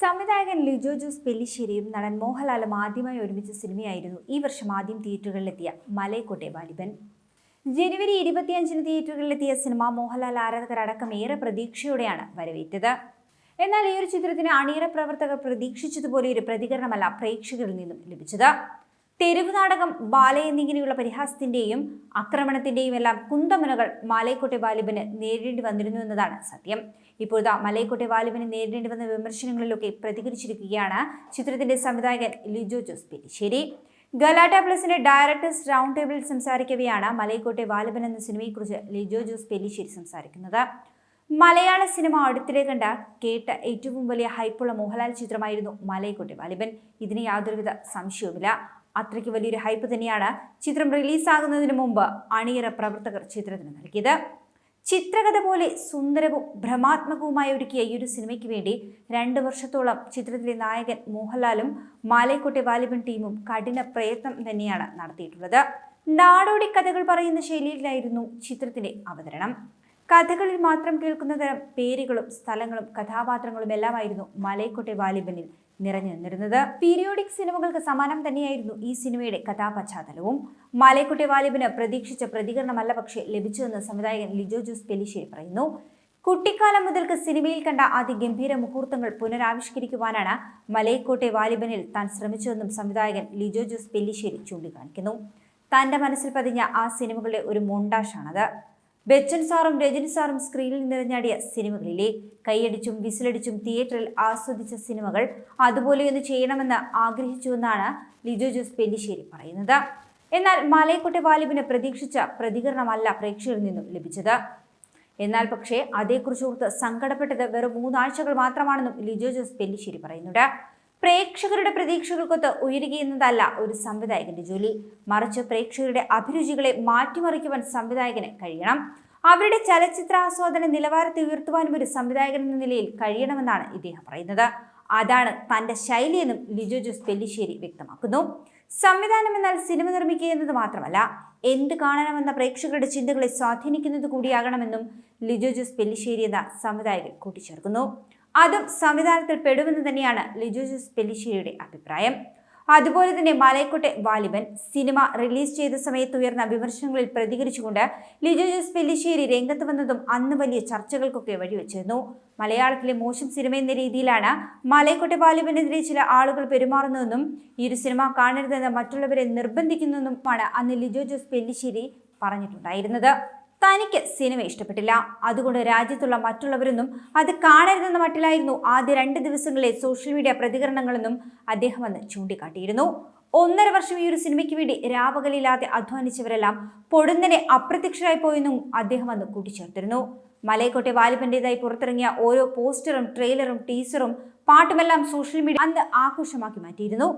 സംവിധായകൻ ലിജോ ജോസ് പെല്ലിശ്ശേരിയും നടൻ മോഹൻലാലും ആദ്യമായി ഒരുമിച്ച സിനിമയായിരുന്നു. ഈ വർഷം ആദ്യം തിയേറ്ററുകളിലെത്തിയ മലയക്കോട്ടെ വാലിബൻ ജനുവരി ഇരുപത്തിയഞ്ചിന് തിയേറ്ററുകളിലെത്തിയ സിനിമ മോഹൻലാൽ ആരാധകരടക്കം ഏറെ പ്രതീക്ഷയോടെയാണ് വരവേറ്റത്. എന്നാൽ ഈ ഒരു ചിത്രത്തിന് അണിയറ പ്രവർത്തകർ പ്രതീക്ഷിച്ചതുപോലെ ഒരു പ്രതികരണമല്ല പ്രേക്ഷകരിൽ നിന്നും ലഭിച്ചത്. തെരുവ് നാടകം ബാല എന്നിങ്ങനെയുള്ള പരിഹാസത്തിന്റെയും ആക്രമണത്തിന്റെയും എല്ലാം കുന്തമുനകൾ മാലയക്കോട്ടെ വാലിബന് നേരിടേണ്ടി വന്നിരുന്നു എന്നതാണ് സത്യം. ഇപ്പോഴത്തെ മലയക്കോട്ടെ വാലിബന് നേരിടേണ്ടി വന്ന വിമർശനങ്ങളിലൊക്കെ പ്രതികരിച്ചിരിക്കുകയാണ് ചിത്രത്തിന്റെ സംവിധായകൻ ലിജോ ജോസ് പെരിശ്ശേരി. ഗലാട്ട പ്ലസിന്റെ ഡയറക്ടേഴ്സ് റൗണ്ട് ടേബിളിൽ സംസാരിക്കവെയാണ് മലയക്കോട്ടെ വാലിബൻ എന്ന സിനിമയെക്കുറിച്ച് ലിജോ ജോസ് പെല്ലിശ്ശേരി സംസാരിക്കുന്നത്. മലയാള സിനിമ അടുത്തിടെ കണ്ട കേട്ട ഏറ്റവും വലിയ ഹൈപ്പുള്ള മോഹൻലാൽ ചിത്രമായിരുന്നു മലയക്കോട്ടെ വാലിബൻ. ഇതിന് യാതൊരുവിധ സംശയവുമില്ല. അത്രയ്ക്ക് വലിയൊരു ഹൈപ്പ് തന്നെയാണ് ചിത്രം റിലീസാകുന്നതിന് മുമ്പ് അണിയറ പ്രവർത്തകർ ചിത്രത്തിന് നൽകിയത്. ചിത്രകഥ പോലെ സുന്ദരവും ഭ്രമാത്മകവുമായി ഒരുക്കിയ ഈ ഒരു സിനിമയ്ക്ക് വേണ്ടി രണ്ട് വർഷത്തോളം ചിത്രത്തിലെ നായകൻ മോഹൻലാലും മാലയക്കോട്ടെ വാലിബൻ ടീമും കഠിന പ്രയത്നം തന്നെയാണ് നടത്തിയിട്ടുള്ളത്. നാടോടി കഥകൾ പറയുന്ന ശൈലിയിലായിരുന്നു ചിത്രത്തിന്റെ അവതരണം. കഥകളിൽ മാത്രം കേൾക്കുന്ന തരം പേരുകളും സ്ഥലങ്ങളും കഥാപാത്രങ്ങളും എല്ലാമായിരുന്നു മലയക്കോട്ടെ വാലിബനിൽ നിറഞ്ഞു നിന്നിരുന്നത്. പീരിയോഡിക് സിനിമകൾക്ക് സമാനം തന്നെയായിരുന്നു ഈ സിനിമയുടെ കഥാപശ്ചാത്തലവും. മലയക്കുട്ടി വാലിബിന് പ്രതീക്ഷിച്ച പ്രതികരണമല്ല പക്ഷേ ലഭിച്ചുവെന്ന് സംവിധായകൻ ലിജോ ജോസ് പെലിശ്ശേരി പറയുന്നു. കുട്ടിക്കാലം മുതൽക്ക് സിനിമയിൽ കണ്ട അതിഗംഭീര മുഹൂർത്തങ്ങൾ പുനരാവിഷ്കരിക്കുവാനാണ് മലയക്കോട്ടെ വാലിബനിൽ താൻ ശ്രമിച്ചുവെന്നും സംവിധായകൻ ലിജോ ജോസ് പെല്ലിശ്ശേരി ചൂണ്ടിക്കാണിക്കുന്നു. തന്റെ മനസ്സിൽ പതിഞ്ഞ ആ സിനിമകളുടെ ഒരു മൊണ്ടാഷാണത്. ബച്ചൻ സാറും രജനി സാറും സ്ക്രീനിൽ നിറഞ്ഞാടിയ സിനിമകളിലെ കൈയടിച്ചും വിസിലടിച്ചും തിയേറ്ററിൽ ആസ്വദിച്ച സിനിമകൾ അതുപോലെയൊന്ന് ചെയ്യണമെന്ന് ആഗ്രഹിച്ചുവെന്നാണ് ലിജോ ജോസ് പെല്ലിശ്ശേരി പറയുന്നത്. എന്നാൽ മലയക്കോട്ടെ വാലിബിന് പ്രതീക്ഷിച്ച പ്രതികരണമല്ല പ്രേക്ഷകരിൽ നിന്നും ലഭിച്ചത്. എന്നാൽ പക്ഷേ അതേക്കുറിച്ച് ഓർത്ത് സങ്കടപ്പെട്ടത് വെറും മൂന്നാഴ്ചകൾ മാത്രമാണെന്നും ലിജോ ജോസ് പെല്ലിശ്ശേരി പറയുന്നുണ്ട്. പ്രേക്ഷകരുടെ പ്രതീക്ഷകൾക്കൊത്ത് ഉയരുകയെന്നതല്ല ഒരു സംവിധായകന്റെ ജോലി. മറിച്ച് പ്രേക്ഷകരുടെ അഭിരുചികളെ മാറ്റിമറിക്കുവാൻ സംവിധായകന് കഴിയണം. അവരുടെ ചലച്ചിത്ര ആസ്വാദന നിലവാരത്തെ ഉയർത്തുവാനും ഒരു സംവിധായകൻ എന്ന നിലയിൽ കഴിയണമെന്നാണ് ഇദ്ദേഹം പറയുന്നത്. അതാണ് തന്റെ ശൈലിയെന്നും ലിജോ ജോസ് പെല്ലിശ്ശേരി വ്യക്തമാക്കുന്നു. സംവിധാനം എന്നാൽ സിനിമ നിർമ്മിക്കുക എന്നത് മാത്രമല്ല എന്ത് കാണണമെന്ന പ്രേക്ഷകരുടെ ചിന്തകളെ സ്വാധീനിക്കുന്നത് കൂടിയാകണമെന്നും ലിജോ ജോസ് പെല്ലിശ്ശേരി എന്ന സംവിധായകൻ കൂട്ടിച്ചേർക്കുന്നു. അതും സംവിധാനത്തിൽ പെടുമെന്ന് തന്നെയാണ് ലിജു ജോസ് പെല്ലിശ്ശേരിയുടെ അഭിപ്രായം. അതുപോലെ തന്നെ മലയക്കോട്ടെ വാലിബൻ സിനിമ റിലീസ് ചെയ്ത സമയത്ത് ഉയർന്ന വിമർശനങ്ങളിൽ പ്രതികരിച്ചുകൊണ്ട് ലിജോ ജോസ് പെല്ലിശ്ശേരി രംഗത്ത് വന്നതും അന്ന് വലിയ ചർച്ചകൾക്കൊക്കെ വഴിവെച്ചിരുന്നു. മലയാളത്തിലെ മോശം സിനിമ എന്ന രീതിയിലാണ് മലയക്കോട്ടെ വാലിബനെതിരെ ചില ആളുകൾ പെരുമാറുന്നതെന്നും ഈ ഒരു സിനിമ കാണരുതെന്ന് മറ്റുള്ളവരെ നിർബന്ധിക്കുന്നതെന്നുമാണ് അന്ന് ലിജോ ജോസ് പെല്ലിശ്ശേരി പറഞ്ഞിട്ടുണ്ടായിരുന്നത്. തനിക്ക് സിനിമ ഇഷ്ടപ്പെട്ടില്ല. അതുകൊണ്ട് രാജ്യത്തുള്ള മറ്റുള്ളവരൊന്നും അത് കാണരുതെന്ന മട്ടിലായിരുന്നു ആദ്യ രണ്ട് ദിവസങ്ങളിലെ സോഷ്യൽ മീഡിയ പ്രതികരണങ്ങളെന്നും അദ്ദേഹം അന്ന് ചൂണ്ടിക്കാട്ടിയിരുന്നു. ഒന്നര വർഷം ഈ ഒരു സിനിമയ്ക്ക് വേണ്ടി രാവകലില്ലാതെ അധ്വാനിച്ചവരെല്ലാം പൊടുന്നനെ അപ്രത്യക്ഷരായി പോയെന്നും അദ്ദേഹം അന്ന് കൂട്ടിച്ചേർത്തിരുന്നു. മലയക്കോട്ടെ വാലിബന്റേതായി പുറത്തിറങ്ങിയ ഓരോ പോസ്റ്ററും ട്രെയിലറും ടീസറും പാട്ടുമെല്ലാം സോഷ്യൽ മീഡിയ അന്ന് ആഘോഷമാക്കി മാറ്റിയിരുന്നു.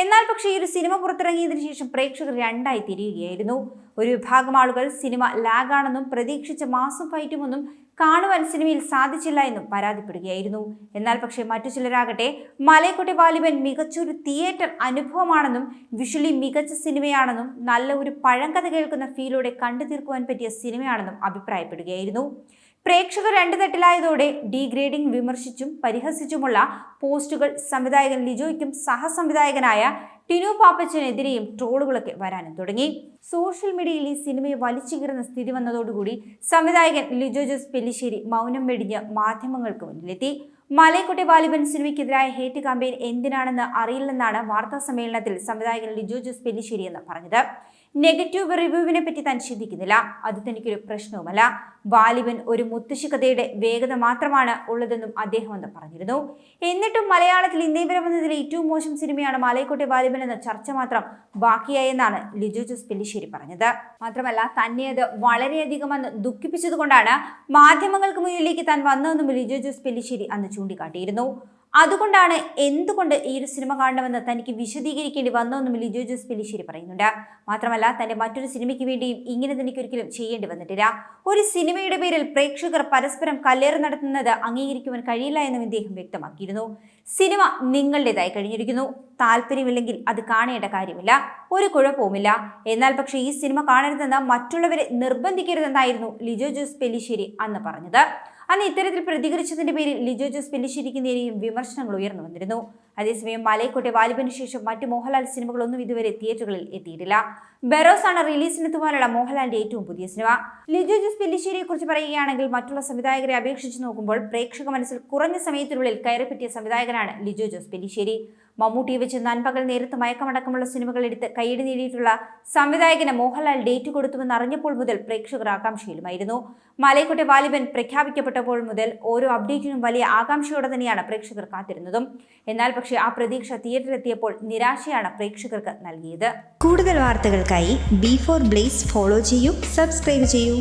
എന്നാൽ പക്ഷേ ഈ ഒരു സിനിമ പുറത്തിറങ്ങിയതിനു ശേഷം പ്രേക്ഷകർ രണ്ടായി തിരിയുകയായിരുന്നു. ഒരു വിഭാഗം ആളുകൾ സിനിമ ലാഗാണെന്നും പ്രതീക്ഷിച്ച മാസം ഫൈറ്റുമൊന്നും കാണുവാൻ സിനിമയിൽ സാധിച്ചില്ല എന്നും പരാതിപ്പെടുകയായിരുന്നു. എന്നാൽ പക്ഷേ മറ്റു ചിലരാകട്ടെ മലയക്കോട്ടെ വാലിബൻ മികച്ചൊരു തിയേറ്റർ അനുഭവമാണെന്നും വിഷ്വലി മികച്ച സിനിമയാണെന്നും നല്ല ഒരു പഴങ്കഥ കേൾക്കുന്ന ഫീലോടെ കണ്ടു തീർക്കുവാൻ പറ്റിയ സിനിമയാണെന്നും അഭിപ്രായപ്പെടുകയായിരുന്നു. പ്രേക്ഷകർ രണ്ട് തട്ടിലായതോടെ ഡീഗ്രേഡിംഗ് വിമർശിച്ചും പരിഹസിച്ചുമുള്ള പോസ്റ്റുകൾ സംവിധായകൻ ലിജോയ്ക്കും സഹസംവിധായകനായ ടിനു പാപ്പച്ചനെതിരെയും ട്രോളുകളൊക്കെ വരാനും തുടങ്ങി. സോഷ്യൽ മീഡിയയിൽ ഈ സിനിമയെ വലിച്ചുകീറുന്ന സ്ഥിതി വന്നതോടുകൂടി സംവിധായകൻ ലിജോ ജോസ് പെല്ലിശ്ശേരി മൗനം വെടിഞ്ഞ് മാധ്യമങ്ങൾക്ക് മുന്നിലെത്തി. മലയക്കുട്ടി വാലിബൻ സിനിമയ്ക്കെതിരായ ഹേറ്റ് കാമ്പയിൻ എന്തിനാണെന്ന് അറിയില്ലെന്നാണ് വാർത്താ സമ്മേളനത്തിൽ സംവിധായകൻ ലിജോ ജോസ് പെല്ലിശ്ശേരി എന്ന് പറഞ്ഞത്. നെഗറ്റീവ് റിവ്യൂവിനെ പറ്റി താൻ ചിന്തിക്കുന്നില്ല. അത് തനിക്കൊരു പ്രശ്നവുമല്ല. വാലിബൻ ഒരു മുത്തശ്ശി കഥയുടെ വേഗത മാത്രമാണ് ഉള്ളതെന്നും അദ്ദേഹം അന്ന് പറഞ്ഞിരുന്നു. എന്നിട്ടും മലയാളത്തിൽ ഇന്നേ വരെ വന്നതിലെ ഏറ്റവും മോശം സിനിമയാണ് മലയക്കോട്ടെ വാലിബൻ എന്ന ചർച്ച മാത്രം ബാക്കിയായെന്നാണ് ലിജു ജോസ് പെല്ലിശ്ശേരി പറഞ്ഞത്. മാത്രമല്ല തന്നെ അത് വളരെയധികം അന്ന് ദുഃഖിപ്പിച്ചതുകൊണ്ടാണ് മാധ്യമങ്ങൾക്ക് മുന്നിലേക്ക് താൻ വന്നതെന്നും ലിജു ജോസ് പെല്ലിശ്ശേരി അന്ന് ചൂണ്ടിക്കാട്ടിയിരുന്നു. അതുകൊണ്ടാണ് എന്തുകൊണ്ട് ഈ ഒരു സിനിമ കാണണമെന്ന് തനിക്ക് വിശദീകരിക്കേണ്ടി വന്നതെന്നും ലിജോ ജോസ് പെല്ലിശ്ശേരി പറയുന്നുണ്ട്. മാത്രമല്ല തന്റെ മറ്റൊരു സിനിമയ്ക്ക് വേണ്ടിയും ഇങ്ങനെ തനിക്ക് ഒരിക്കലും ചെയ്യേണ്ടി വന്നിട്ടില്ല. ഒരു സിനിമയുടെ പേരിൽ പ്രേക്ഷകർ പരസ്പരം കല്ലേറ് നടത്തുന്നത് അംഗീകരിക്കുവാൻ കഴിയില്ല എന്നും ഇദ്ദേഹം വ്യക്തമാക്കിയിരുന്നു. സിനിമ നിങ്ങളുടേതായി കഴിഞ്ഞിരിക്കുന്നു. താല്പര്യമില്ലെങ്കിൽ അത് കാണേണ്ട കാര്യമില്ല. ഒരു കുഴപ്പവുമില്ല. എന്നാൽ പക്ഷേ ഈ സിനിമ കാണരുതെന്ന് മറ്റുള്ളവരെ നിർബന്ധിക്കരുതെന്നായിരുന്നു ലിജോ ജോസ് പെല്ലിശ്ശേരി അന്ന് പറഞ്ഞത്. അന്ന് ഇത്തരത്തിൽ പ്രതികരിച്ചതിന്റെ പേരിൽ ലിജോ ജോസ് പെല്ലിശ്ശേരിക്ക് വിമർശനങ്ങൾ ഉയർന്നു വന്നിരുന്നു. അതേസമയം മലയക്കോട്ടെ വാലിബന് ശേഷം മറ്റ് മോഹൻലാൽ സിനിമകളൊന്നും ഇതുവരെ തിയേറ്ററുകളിൽ എത്തിയിട്ടില്ല. ബെറോസ് ആണ് റിലീസിനെത്തുവാനുള്ള മോഹൻലാലിന്റെ ഏറ്റവും പുതിയ സിനിമ. ലിജോ ജോസ് പെല്ലിശ്ശേരിയെ കുറിച്ച് പറയുകയാണെങ്കിൽ മറ്റുള്ള സംവിധായകരെ അപേക്ഷിച്ച് നോക്കുമ്പോൾ പ്രേക്ഷക മനസ്സിൽ കുറഞ്ഞ സമയത്തിനുള്ളിൽ കയറിപ്പറ്റിയ സംവിധായകനാണ് ലിജോ ജോസ് പെല്ലിശ്ശേരി മമ്മൂട്ടിയെ വെച്ച് നൻപകൽ നേരത്ത് മയക്കമടക്കമുള്ള സിനിമകൾ എടുത്ത് കൈയടി നേടിയിട്ടുള്ള സംവിധായകന് മോഹൻലാൽ ഡേറ്റ് കൊടുത്തുവെന്ന് അറിഞ്ഞപ്പോൾ മുതൽ പ്രേക്ഷകർ ആകാംക്ഷയിലുമായിരുന്നു. മലയക്കോട്ടെ വാലിബൻ പ്രഖ്യാപിക്കപ്പെട്ടപ്പോൾ മുതൽ ഓരോ അപ്ഡേറ്റിനും വലിയ ആകാംക്ഷയോടെ തന്നെയാണ് പ്രേക്ഷകർ കാത്തിരുന്നതും. എന്നാൽ പക്ഷേ ആ പ്രതീക്ഷ തിയേറ്ററിലെത്തിയപ്പോൾ നിരാശയാണ് പ്രേക്ഷകർക്ക് നൽകിയത്. കൂടുതൽ വാർത്തകൾക്കായി ബി ഫോർ ബ്ലേസ് ഫോളോ ചെയ്യൂ സബ്സ്ക്രൈബ് ചെയ്യൂ.